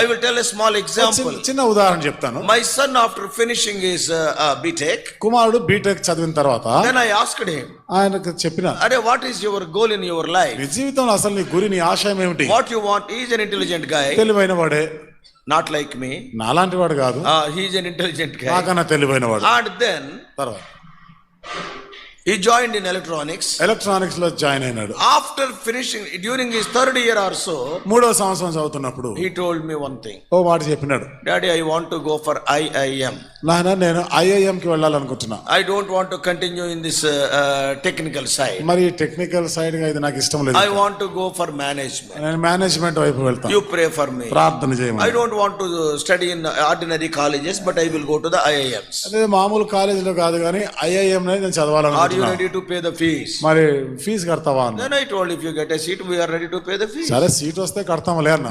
I will tell a small example చిన్న ఉదాహరణ చెప్తాను. My son after finishing is BTech కుమారుడు బీటెక్ చదివిన తర్వాత దెన్ ఐ ఆస్క్డ్ హిమ్ ఆయనకు చెప్పిన అరే what is your goal in your life నీ జీవితంలో అసలు నీ గురి నీ ఆశయం ఏమిటి? What you want is an intelligent guy తెలివైన వాడే. నాట్ లైక్ మీ నాలాంటి వాడు కాదు. హీజ్ అన్ ఇంటెలిజెంట్ గాయ నాకన్నా తెలివైన వాడు. అండ్ దెన్ తర్వాత he joined in electronics. ఎలక్ట్రానిక్స్లో జాయిన్ అయినాడు After finishing, during his third year or so, మూడో సంవత్సరం చదువుతున్నప్పుడు he told me one thing ఓ మాట చెప్పినాడు Daddy, I want to go for IIM. నాయన నేను ఐఐఎం కి వెళ్ళాలనుకుంటున్నా I don't want to continue in this uh, uh, technical side. మరి టెక్నికల్ సైడ్గా ఇది నాకు ఇష్టం లేదు I want to go for management. నేను మేనేజ్మెంట్ వైపు వెళ్తాను You pray for me. ప్రార్థన I చేయమని don't want to study in ordinary colleges, but I will go to the IIMs. అదే మామూలు కాలేజీలో కాదు కానీ ఐఐఎం నేను Are you చదవాలనుకుంటున్నా ready to pay the fees? మరి ఫీజు కడతావా అన్న Then I told if you get a seat, we are ready to pay the fees. సరే సీట్ వస్తే కడతాంలే అన్న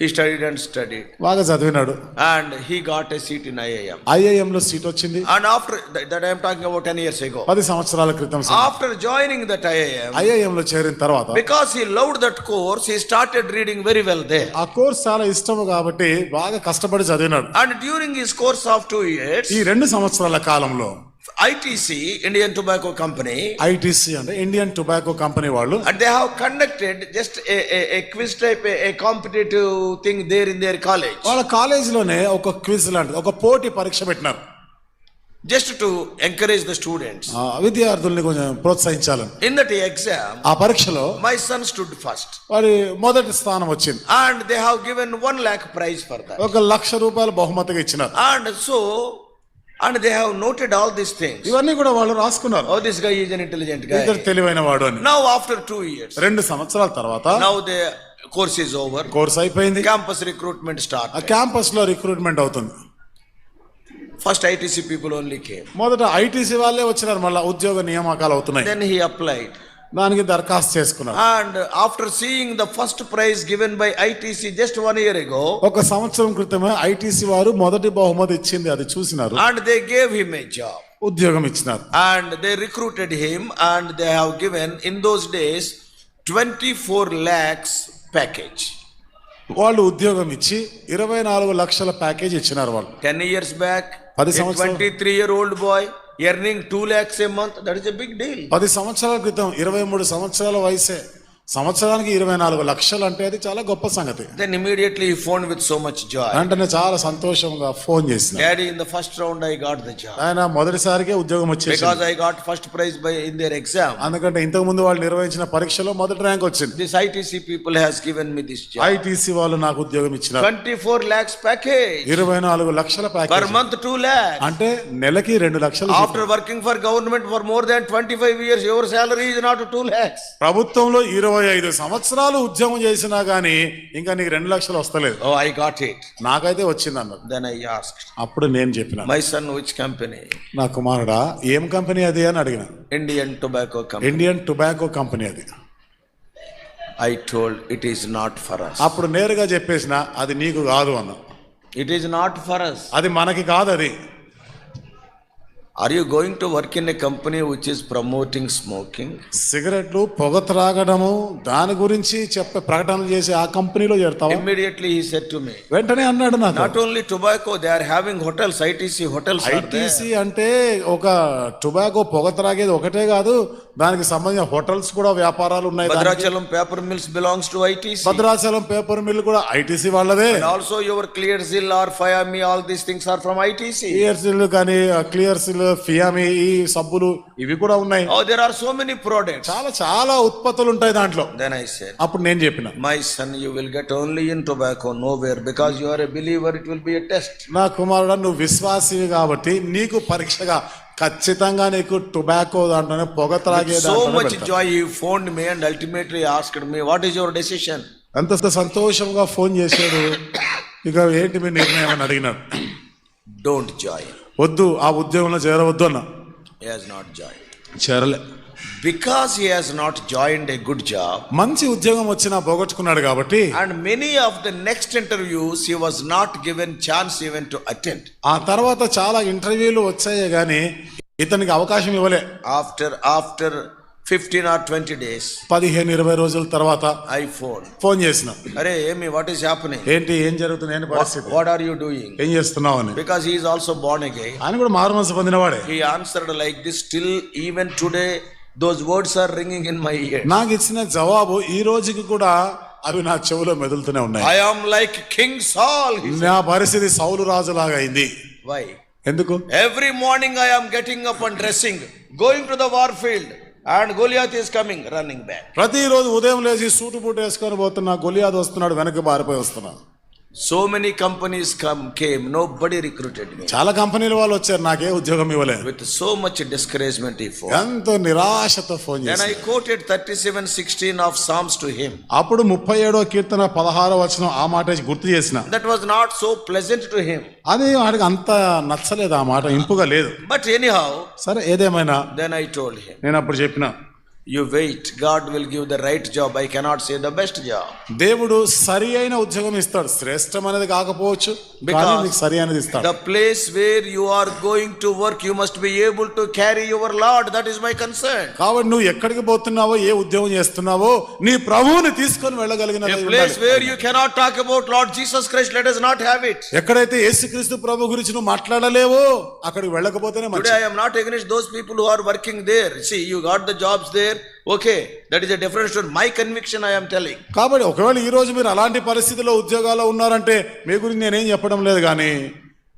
He studied and studied, బాగా చదివినాడు and he got a seat in IIM. IIM లో సీట్ వచ్చింది And after that, that I am talking about 10 years ago. పది సంవత్సరాల క్రితం After joining that IIM, IIM లో చేరిన తర్వాత because he loved that course, he started reading very well there. ఆ course చాలా ఇష్టము కాబట్టి బాగా కష్టపడి చదివినాడు And during his course of two years, ఈ రెండు సంవత్సరాల కాలంలో ITC, Indian Tobacco Company, ITC అంటే ఇండియన్ టొబాకో కంపెనీ వాళ్ళు conducted just a, a, a quiz type, a, a competitive thing there in their college, వాళ్ళ కాలేజీలోనే ఒక క్విజ్ లాంటిది ఒక పోటీ పరీక్ష పెట్టినారు to encourage the students. ఆ, విద్యార్థుల్ని కొంచెం ప్రోత్సహించాలని In that exam, ఆ పరీక్షలో my son stood first, వారి మొదటి స్థానం వచ్చింది and they have given one lakh prize for that. ఒక లక్ష రూపాయలు బహుమతిగా ఇచ్చినారు And so, and they have noted all this things ఇవన్నీ కూడా వాళ్ళు రాసుకున్నారు. ఓ this guy is an intelligent guy either తెలివైన వాడు అని. నౌ ఆఫ్టర్ 2 ఇయర్స్ రెండు సంవత్సరాల తర్వాత now the course is over course అయిపోయింది. క్యాంపస్ రిక్రూట్మెంట్ స్టార్ట్ ఆ క్యాంపస్లో రిక్రూట్మెంట్ అవుతుంది ఫస్ట్ ఐటీసీ పీపుల్ ఓన్లీ కే మొదట ఐటీసీ వాళ్ళే వచ్చినారు మళ్ళా ఉద్యోగ నియామకాలు అవుతున్నాయి. దెన్ హి అప్లైడ్ దానికి దరఖాస్తు చేసుకున్నాను and after seeing the first prize given by ITC just one year ago ఒక సంవత్సరం క్రితమే ఐటీసీ వారు మొదటి బహుమతి ఇచ్చింది అది చూసినారు. And they gave him a job ఉద్యోగం ఇచ్చినారు. And they recruited him and they have given in those days twenty four lakhs package వాళ్ళు ఉద్యోగం ఇచ్చి ఇరవై నాలుగు లక్షల ప్యాకేజ్ ఇచ్చినారు వాళ్ళు. టెన్ ఇయర్స్ బ్యాక్ పది twenty three year old boy earning 2 lakhs a month, that is a big deal. పది సంవత్సరాల క్రితం ఇరవై మూడు సంవత్సరాల వయసే సంవత్సరానికి ఇరవై నాలుగు లక్షలు అంటే అది చాలా గొప్ప సంగతి. Then immediately phone with so much joy అంటే చాలా సంతోషంగా ఫోన్ చేసిన. Daddy in the first round I got the job ఉద్యోగం వచ్చింది because I got first prize by in their exam అందుకంటే ఇంతకు ముందు వాళ్ళు నిర్వహించిన పరీక్షలో మొదటి ర్యాంక్ వచ్చింది. ITC people has given me this వాళ్ళు నాకు ఉద్యోగం ఇచ్చిన ట్వంటీ ఫోర్ లాక్స్ ప్యాకేజ్ ఇరవై నాలుగు లక్షల package per month two lakh అంటే నెలకి రెండు లక్షలు after working for government for more than twenty five years your salary not two lakhs ప్రభుత్వంలో ఇరవై ఇరవై ఐదు సంవత్సరాలు ఉద్యోగం చేసినా గానీ ఇంకా నీకు రెండు లక్షలు వస్తలేదు Oh, I got it. నాకైతే వచ్చింది అన్నారు Then I asked, అప్పుడు నేను చెప్పిన my son, which company? నా కుమారుడా ఏం కంపెనీ అది అని అడిగిన Indian Tobacco Company. Indian Tobacco company అది I told, it is not for us. అప్పుడు నేరుగా చెప్పేసిన అది నీకు కాదు అన్న It is not for us. అది మనకి కాదు అది are you going to work in a company which is promoting smoking సిగరెట్లు పొగ త్రాగడము దాని గురించి చెప్పే ప్రకటన చేసి ఆ కంపెనీలో చేరుతాం immediately he said to me వెంటనే అన్నాడు నా not only tobacco they are having hotels ITC hotels ITC అంటే ఒక టొబాకో పొగ త్రాగేది ఒకటే కాదు దానికి సంబంధించిన హోటల్స్ కూడా వ్యాపారాలు ఉన్నాయి. Bhadrachalam paper mills belongs to ITC Bhadrachalam paper mill కూడా ఐటీసీ వాళ్ళదే. Also your Clearsil or Fiama all these things are from ITC Clearsil కానీ క్లియర్ సిల్ ఫియామి ఈ సబ్బులు ఇవి కూడా ఉన్నాయి. ఓ there are so many products చాలా చాలా ఉత్పత్తులు ఉంటాయి దాంట్లో. దెన్ ఐ అప్పుడు నేను చెప్పిన. My son you will get only in tobacco nowhere because are a believer it will be a test నా కుమారుడు నువ్వు విశ్వాసి కాబట్టి నీకు పరీక్షగా ఖచ్చితంగా నీకు టొబాకో దాంట్లోనే పొగ త్రాగే so much joy you phone me and ultimately asked me what is your decision ఎంత సంతోషంగా ఫోన్ చేశాడు. ఇక ఏంటి మీ నిర్ణయం అని అడిగినాడు. డోంట్ జాయిన్ వద్దు ఆ ఉద్యోగంలో చేరవద్దు అన్న has not joined. చేరలే Because he has not joined a good job, మంచి ఉద్యోగం వచ్చినా పోగొట్టుకున్నాడు కాబట్టి and many of the next interviews he was not given chance even to attend. ఆ తర్వాత చాలా ఇంటర్వ్యూలు వచ్చాయి కానీ ఇతనికి అవకాశం ఇవ్వలే After after fifteen or twenty days పదిహేను ఇరవై రోజుల తర్వాత ఐఫోన్ ఫోన్ చేసిన. అరే ఏమి వాట్ ఈస్ హ్యాపెనింగ్ ఏంటి ఏం జరుగుతుంది? పరిస్థితి? వాట్ ఆర్ యూ డూయింగ్ ఏం చేస్తున్నావు అని. Because he's also born again ఆయన కూడా మారు మనసు పొందిన answered like this still even today those words are ringing in my ear నాకు ఇచ్చిన జవాబు ఈ రోజుకి కూడా అవి నా చెవులో మెదులుతూనే ఉన్నాయి. ఐ ఆమ్ లైక్ కింగ్ సాల్ నా పరిస్థితి సౌలు రాజు లాగా అయింది. వై ఎందుకు? Every morning I am getting up and dressing going to the war field and Goliath is coming running back ప్రతిరోజు ఉదయం లేచి సూటు బూటు వేసుకొని పోతున్నా గొలియాదు వస్తున్నాడు వెనక్కి బారిపోయి so many companies come came nobody recruited చాలా కంపెనీల వాళ్ళు వచ్చారు నాకే ఉద్యోగం ఇవ్వలేదు. విత్ సో మచ్ డిస్కరేజ్మెంట్ ఈ ఫోన్ ఎంతో నిరాశతో ఫోన్ చేసి I quoted 3716 of Psalms to him అప్పుడు 37వ కీర్తన 16వ వచనం ఆ మాట గుర్తు చేసిన. That was not so pleasant to him అది వాడికి అంత నచ్చలేదు ఆ మాట ఇంపుగా లేదు. బట్ ఎనీ హౌ సరే ఏదేమైనా? దెన్ ఐ టోల్డ్ హిమ్ నేను అప్పుడు చెప్పినా you wait God will give the right job I cannot say the best job దేవుడు సరి అయిన ఉద్యోగం ఇస్తాడు. శ్రేష్టం అనేది కాకపోవచ్చు సరి అనేది the place where you are going to work you must be able to carry your Lord that is my concern కాబట్టి నువ్వు ఎక్కడికి పోతున్నావో ఏ ఉద్యోగం చేస్తున్నావో నీ ప్రభువుని తీసుకొని వెళ్ళగలిగిన place where you cannot talk about Lord Jesus Christ let is not have it ఎక్కడైతే యేసుక్రీస్తు ప్రభు గురించి నువ్వు మాట్లాడలేవు అక్కడికి వెళ్ళకపోతేనే మంచిది. Not against those people who are working there see you got the jobs there okay that is a difference to my conviction I'm telling కాబట్టి ఒకవేళ ఈ రోజు మీరు అలాంటి పరిస్థితిలో ఉద్యోగాల్లో ఉన్నారంటే మీ గురించి నేనేం చెప్పడం లేదు కానీ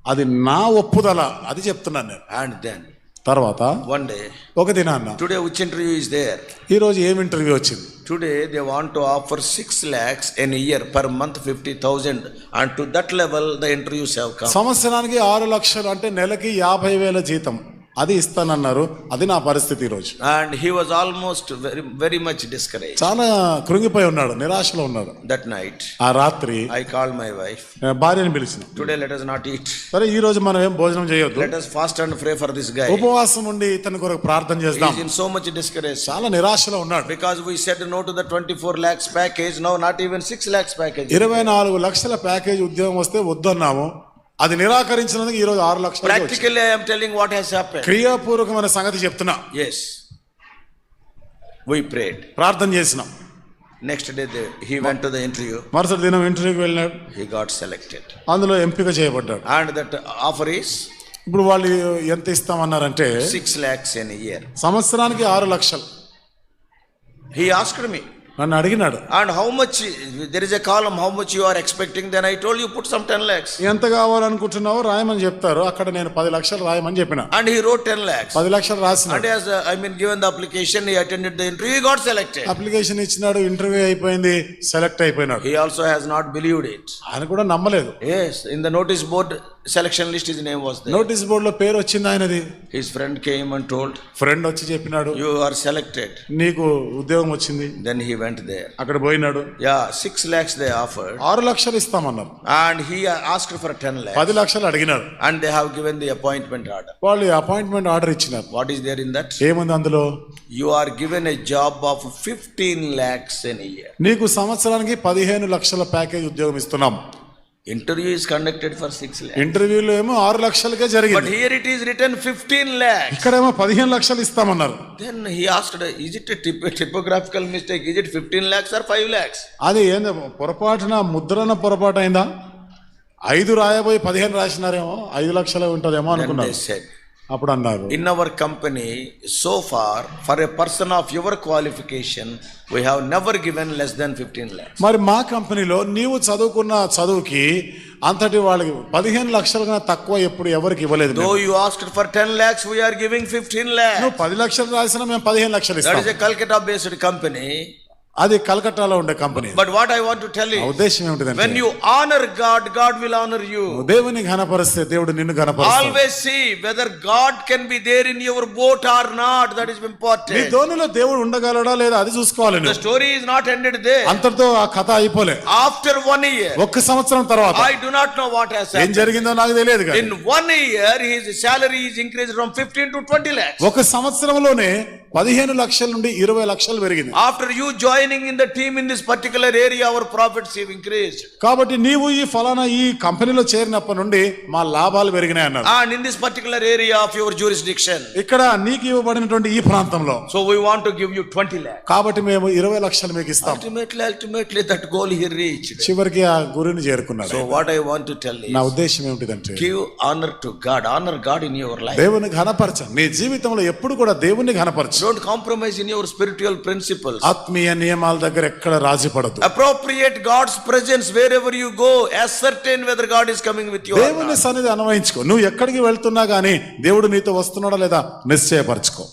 అది నా ఒప్పుదల అది చెప్తున్నాను అండ్ దెన్ తర్వాత వన్ డే ఒక దినాన్న today which interview is there ఈ రోజు ఏం ఇంటర్వ్యూ వచ్చింది? Today they want to offer six lakhs an year per month fifty thousand and to that level the interviews have come సంవత్సరానికి ఆరు లక్షలు అంటే నెలకి యాభై వేల జీతం. అది ఇస్తానన్నారు. అది నా పరిస్థితి రోజు and he was almost very very much discourage చాలా కృంగిపోయి ఉన్నాడు నిరాశలో ఉన్నాడు. దట్ నైట్ ఆ రాత్రి ఐ కాల్ మై వైఫ్ భార్యని పిలిచింది today let us not eat సరే ఈ రోజు మనం ఏం భోజనం చేయొద్దు? Let us fast and pray for this guy ఉపవాసం ఉండి ఇతని కొరకు ప్రార్థన చేద్దాం. ఇన్ సో మచ్ డిస్కరేజ్ చాలా నిరాశలో ఉన్నాడు. Because we said no to the 24 lakhs package no not even 6 lakhs package 24 లక్షల ప్యాకేజ్ ఉద్యోగం వస్తే వద్దన్నాము. అది నిరాకరించినందుకు ఈరోజు ఆరు లక్షలు practically I'm telling what has happen క్రియాపూర్వకమైన సంగతి చెప్తున్నా. ఎస్ వై ప్రేడ్ ప్రార్థన చేసినాం. Next day they he went the interview మరుసటి దినం ఇంటర్వ్యూకి వెళ్ళినాడు. హీ గాట్ సెలెక్టెడ్ అందులో ఎంపిక చేయబడ్డాడు. అండ్ దట్ ఆఫర్ ఈస్ ఇప్పుడు వాళ్ళు ఎంత ఇస్తామన్నారంటే సిక్స్ లాక్స్ ఎన్ ఇయర్ సంవత్సరానికి ఆరు లక్షలు. హీ ఆస్కర్ మీ నన్ను అడిగినాడు. And how much there is a column how much you are expecting then I told you put some ten lakhs ఎంత కావాలనుకుంటున్నావో రాయమని చెప్తారు. అక్కడ నేను పది లక్షలు రాయమని చెప్పిన. అండ్ హి రోట్ 10 లక్షస్ 10 లక్షలు రాసిన. I mean given the application attended the interview he got application ఇచ్చినాడు ఇంటర్వ్యూ అయిపోయింది సెలెక్ట్ అయిపోయినాడు. He also has not believed it ఆయన కూడా నమ్మలేదు. Yes in notice board selection list is name was notice బోర్డ్లో పేరు వచ్చింది ఆయనది? His friend came and told friend వచ్చి చెప్పినాడు. యు ఆర్ సెలెక్టెడ్ నీకు ఉద్యోగం వచ్చింది. దెన్ హి వెంట్ దే అక్కడ పోయినాడు. యా 6 లక్షస్ దే ఆఫర్ 6 లక్షలు ఇస్తాం అన్నారు and he asked for 10 lakhs 10 లక్షలు అడిగినారు. And they have given the appointment order వాళ్ళు అపాయింట్మెంట్ ఆర్డర్ ఇచ్చినారు. What is there in that ఏముంది అందులో? You are given a job of 15 lakhs in year నీకు సంవత్సరానికి 15 లక్షల ప్యాకేజ్ ఉద్యోగం ఇస్తున్నాం. Interview is conducted for six lakh ఇంటర్వ్యూలో ఏమో ఆరు లక్షలకే జరిగింది. But here it is written fifteen lakh ఇక్కడ ఏమో పదిహేను లక్షలు ఇస్తామన్నారు. Then he asked is it tip typographical mistake is it fifteen lakhs or five lakhs అది ఏంది పొరపాటున ముద్రణ పొరపాటు అయిందా ఐదు రాయబోయి పదిహేను రాసినారేమో ఐదు లక్షలే ఉంటుందేమో అనుకున్నాను అప్పుడు అన్నారు in our company so far for a person of your qualification we have never given less than fifteen lakhs మరి మా కంపెనీలో నీవు చదువుకున్న చదువుకి అంతటి వాళ్ళకి పదిహేను లక్షల కన్నా తక్కువ ఎప్పుడు ఎవరికి ఇవ్వలేదు no asked for 10 lakhs we are giving 15 lakhs నువ్వు లక్షలు రాసిన మేము 15 లక్షలు ఇస్తాం. బేస్డ్ కంపెనీ అది కలకట్టాలో ఉండే company. But what I want to tell you ఉద్దేశం ఏంటంటే when you honour God God will honour you దేవుని ఘనపరిస్తే దేవుడు నిన్ను ఘనపరుస్తాడు. Always see whether God can be there in your boat or not that is important మీ దోనిలో దేవుడు ఉండగలడా లేదా అది చూసుకోవాలి నువ్వు. Story is not ended there అంతటితో ఆ కథ అయిపోలే. ఆఫ్టర్ 1 ఇయర్ ఒక సంవత్సరం తర్వాత I do not know what has ఏం జరిగిందో నాకు తెలియదు కదా ఇన్ 1 year his salary is increased from 15 to 20 lakhs ఒక సంవత్సరంలోనే పదిహేను లక్షల నుండి ఇరవై లక్షలు పెరిగింది. After you joining in the team in this particular area our profits have increase కాబట్టి నీవు ఈ ఫలానా ఈ కంపెనీలో చేరినప్పటి నుండి మా లాభాలు పెరిగినాయి అన్నారు. And in this particular area of your jurisdiction ఇక్కడ నీకు ఇవ్వబడినటువంటి ఈ ప్రాంతంలో. So we want to give you 20 లక్షలు కాబట్టి మేము 20 లక్షలు మీకు ఇస్తాం. Ultimately ultimately that goal he reach చివరికి ఆ గురిని చేరుకున్నారు. So what I want to tell is నా ఉద్దేశం ఏంటంటే give honour to God honour God in your life దేవుని ఘనపరచం. మీ జీవితంలో ఎప్పుడు కూడా దేవుని ఘనపరచ. Don't compromise in your spiritual principle ఆత్మీయ నియమాల దగ్గర ఎక్కడ రాజీ పడదు appropriate God's presence wherever you go ascertain whether God is coming with you దేవుని సన్నిధి అనువయించుకో. నువ్వు ఎక్కడికి వెళ్తున్నా గానీ దేవుడు నీతో వస్తున్నాడా లేదా నిశ్చయపరచుకో.